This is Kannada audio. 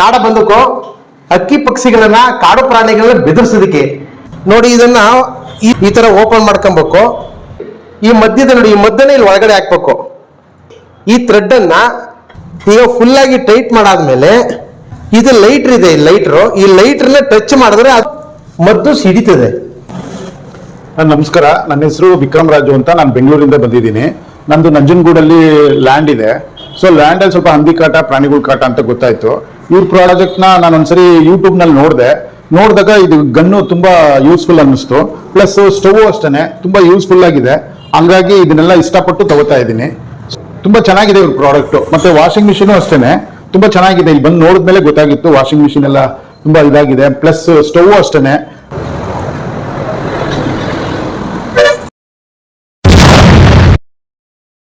ನಾಡ ಬಂದೂಕು ಅಕ್ಕಿ ಪಕ್ಷಿಗಳನ್ನ ಕಾಡು ಪ್ರಾಣಿಗಳನ್ನ ಬೆದರ್ಸೋದಕ್ಕೆ. ನೋಡಿ ಇದನ್ನ ಈ ಈ ತರ ಓಪನ್ ಮಾಡ್ಕೊಬೇಕು. ಈ ಮಧ್ಯದ ನೋಡಿ, ಈ ಮಧ್ಯನ ಇಲ್ಲಿ ಒಳಗಡೆ ಹಾಕ್ಬೇಕು. ಈ ಥ್ರೆಡ್ ಅನ್ನ ಈಗ ಫುಲ್ ಆಗಿ ಟೈಟ್ ಮಾಡಾದ್ಮೇಲೆ ಇದು ಲೈಟ್ರ್ ಇದೆ ಲೈಟ್ರು ಈ ಲೈಟ್ರನ್ನ ಟಚ್ ಮಾಡಿದ್ರೆ ಅದು ಮದ್ದು ಸಿಡಿತದೆ. ನಮಸ್ಕಾರ. ನನ್ನ ಹೆಸರು ವಿಕ್ರಮ್ ರಾಜು ಅಂತ. ನಾನು ಬೆಂಗಳೂರಿಂದ ಬಂದಿದ್ದೀನಿ. ನಂದು ನಂಜನಗೂಡಲ್ಲಿ ಲ್ಯಾಂಡ್ ಇದೆ. ಸೊ ಲ್ಯಾಂಡ್ ಅಲ್ಲಿ ಸ್ವಲ್ಪ ಹಂದಿ ಕಾಟ, ಪ್ರಾಣಿಗಳ ಕಾಟ ಅಂತ ಗೊತ್ತಾಯ್ತು. ಇವ್ರ ಪ್ರಾಡಕ್ಟ್ನ ನಾನು ಒಂದ್ಸರಿ ಯೂಟ್ಯೂಬ್ನಲ್ಲಿ ನೋಡಿದೆ. ನೋಡಿದಾಗ ಇದು ಗನ್ನು ತುಂಬಾ ಯೂಸ್ಫುಲ್ ಅನ್ನಿಸ್ತು. ಪ್ಲಸ್ ಸ್ಟವ್ ಅಷ್ಟೇ ತುಂಬಾ ಯೂಸ್ಫುಲ್ ಆಗಿದೆ. ಹಂಗಾಗಿ ಇದನ್ನೆಲ್ಲ ಇಷ್ಟಪಟ್ಟು ತಗೋತಾ ಇದ್ದೀನಿ. ತುಂಬಾ ಚೆನ್ನಾಗಿದೆ ಇವ್ರ ಪ್ರಾಡಕ್ಟ್ ಮತ್ತೆ ವಾಷಿಂಗ್ ಮಿಷಿನ್ ಅಷ್ಟೇ ತುಂಬಾ ಚೆನ್ನಾಗಿದೆ. ಇಲ್ಲಿ ಬಂದು ನೋಡಿದ್ಮೇಲೆ ಗೊತ್ತಾಗಿತ್ತು ವಾಷಿಂಗ್ ಮಿಷಿನ್ ಎಲ್ಲ ತುಂಬಾ ಇದಾಗಿದೆ. ಪ್ಲಸ್ ಸ್ಟವ್ ಅಷ್ಟೇನೆ